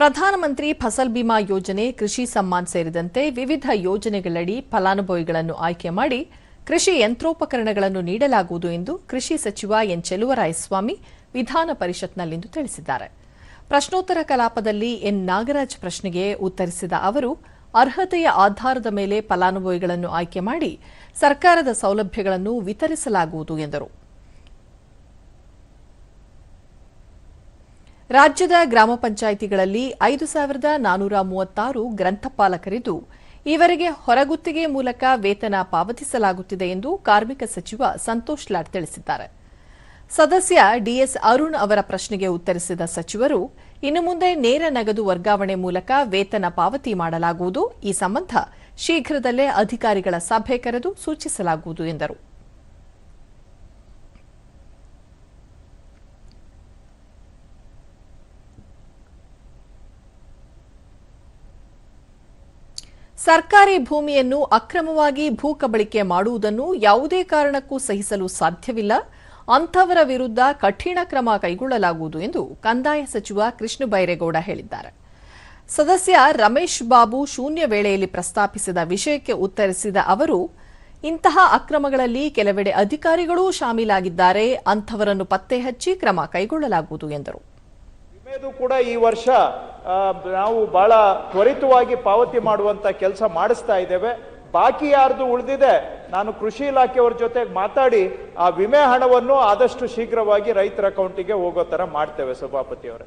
ಪ್ರಧಾನಮಂತ್ರಿ ಫಸಲ್ ಬಿಮಾ ಯೋಜನೆ, ಕೃಷಿ ಸಮ್ಮಾನ್ ಸೇರಿದಂತೆ ವಿವಿಧ ಯೋಜನೆಗಳಡಿ ಫಲಾನುಭವಿಗಳನ್ನು ಆಯ್ಕೆ ಮಾಡಿ ಕೃಷಿ ಯಂತ್ರೋಪಕರಣಗಳನ್ನು ನೀಡಲಾಗುವುದು ಎಂದು ಕೃಷಿ ಸಚಿವ ಎನ್ ಚೆಲುವರಾಯಸ್ವಾಮಿ ವಿಧಾನ ಪರಿಷತ್ನಲ್ಲಿಂದು ತಿಳಿಸಿದ್ದಾರೆ. ಪ್ರಶ್ನೋತ್ತರ ಕಲಾಪದಲ್ಲಿ ಎನ್ ನಾಗರಾಜ್ ಪ್ರಶ್ನೆಗೆ ಉತ್ತರಿಸಿದ ಅವರು, ಅರ್ಹತೆಯ ಆಧಾರದ ಮೇಲೆ ಫಲಾನುಭವಿಗಳನ್ನು ಆಯ್ಕೆ ಮಾಡಿ ಸರ್ಕಾರದ ಸೌಲಭ್ಯಗಳನ್ನು ವಿತರಿಸಲಾಗುವುದು ಎಂದರು. ರಾಜ್ಯದ ಗ್ರಾಮ ಪಂಚಾಯಿತಿಗಳಲ್ಲಿ ಐದು ಸಾವಿರದ ನಾನೂರ ಮೂವತ್ತಾರು ಗ್ರಂಥಪಾಲಕರಿದ್ದು ಈವರೆಗೆ ಹೊರಗುತ್ತಿಗೆ ಮೂಲಕ ವೇತನ ಪಾವತಿಸಲಾಗುತ್ತಿದೆ ಎಂದು ಕಾರ್ಮಿಕ ಸಚಿವ ಸಂತೋಷ್ ಲಾಡ್ ತಿಳಿಸಿದ್ದಾರೆ. ಸದಸ್ಯ ಡಿಎಸ್ ಅರುಣ್ ಅವರ ಪ್ರಶ್ನೆಗೆ ಉತ್ತರಿಸಿದ ಸಚಿವರು, ಇನ್ನು ಮುಂದೆ ನೇರ ನಗದು ವರ್ಗಾವಣೆ ಮೂಲಕ ವೇತನ ಪಾವತಿ ಮಾಡಲಾಗುವುದು, ಈ ಸಂಬಂಧ ಶೀಘ್ರದಲ್ಲೇ ಅಧಿಕಾರಿಗಳ ಸಭೆ ಕರೆದು ಸೂಚಿಸಲಾಗುವುದು ಎಂದರು. ಸರ್ಕಾರಿ ಭೂಮಿಯನ್ನು ಅಕ್ರಮವಾಗಿ ಭೂ ಕಬಳಿಕೆ ಮಾಡುವುದನ್ನು ಯಾವುದೇ ಕಾರಣಕ್ಕೂ ಸಹಿಸಲು ಸಾಧ್ಯವಿಲ್ಲ. ಅಂಥವರ ವಿರುದ್ಧ ಕಠಿಣ ಕ್ರಮ ಕೈಗೊಳ್ಳಲಾಗುವುದು ಎಂದು ಕಂದಾಯ ಸಚಿವ ಕೃಷ್ಣ ಬೈರೇಗೌಡ ಹೇಳಿದ್ದಾರೆ. ಸದಸ್ಯ ರಮೇಶ್ ಬಾಬು ಶೂನ್ಯ ವೇಳೆಯಲ್ಲಿ ಪ್ರಸ್ತಾಪಿಸಿದ ವಿಷಯಕ್ಕೆ ಉತ್ತರಿಸಿದ ಅವರು, ಇಂತಹ ಅಕ್ರಮಗಳಲ್ಲಿ ಕೆಲವೆಡೆ ಅಧಿಕಾರಿಗಳೂ ಶಾಮೀಲಾಗಿದ್ದಾರೆ. ಅಂಥವರನ್ನು ಪತ್ತೆ ಹಚ್ಚಿ ಕ್ರಮ ಕೈಗೊಳ್ಳಲಾಗುವುದು ಎಂದರು. ನಾವು ಬಹಳ ತ್ವರಿತವಾಗಿ ಪಾವತಿ ಮಾಡುವಂತ ಕೆಲಸ ಮಾಡಿಸ್ತಾ ಇದ್ದೇವೆ. ಬಾಕಿ ಯಾರ್ದು ಉಳಿದಿದೆ, ನಾನು ಕೃಷಿ ಇಲಾಖೆಯವ್ರ ಜೊತೆ ಮಾತಾಡಿ ಆ ವಿಮೆ ಹಣವನ್ನು ಆದಷ್ಟು ಶೀಘ್ರವಾಗಿ ರೈತರ ಅಕೌಂಟಿಗೆ ಹೋಗೋ ತರ ಮಾಡ್ತೇವೆ ಸಭಾಪತಿಯವರೇ.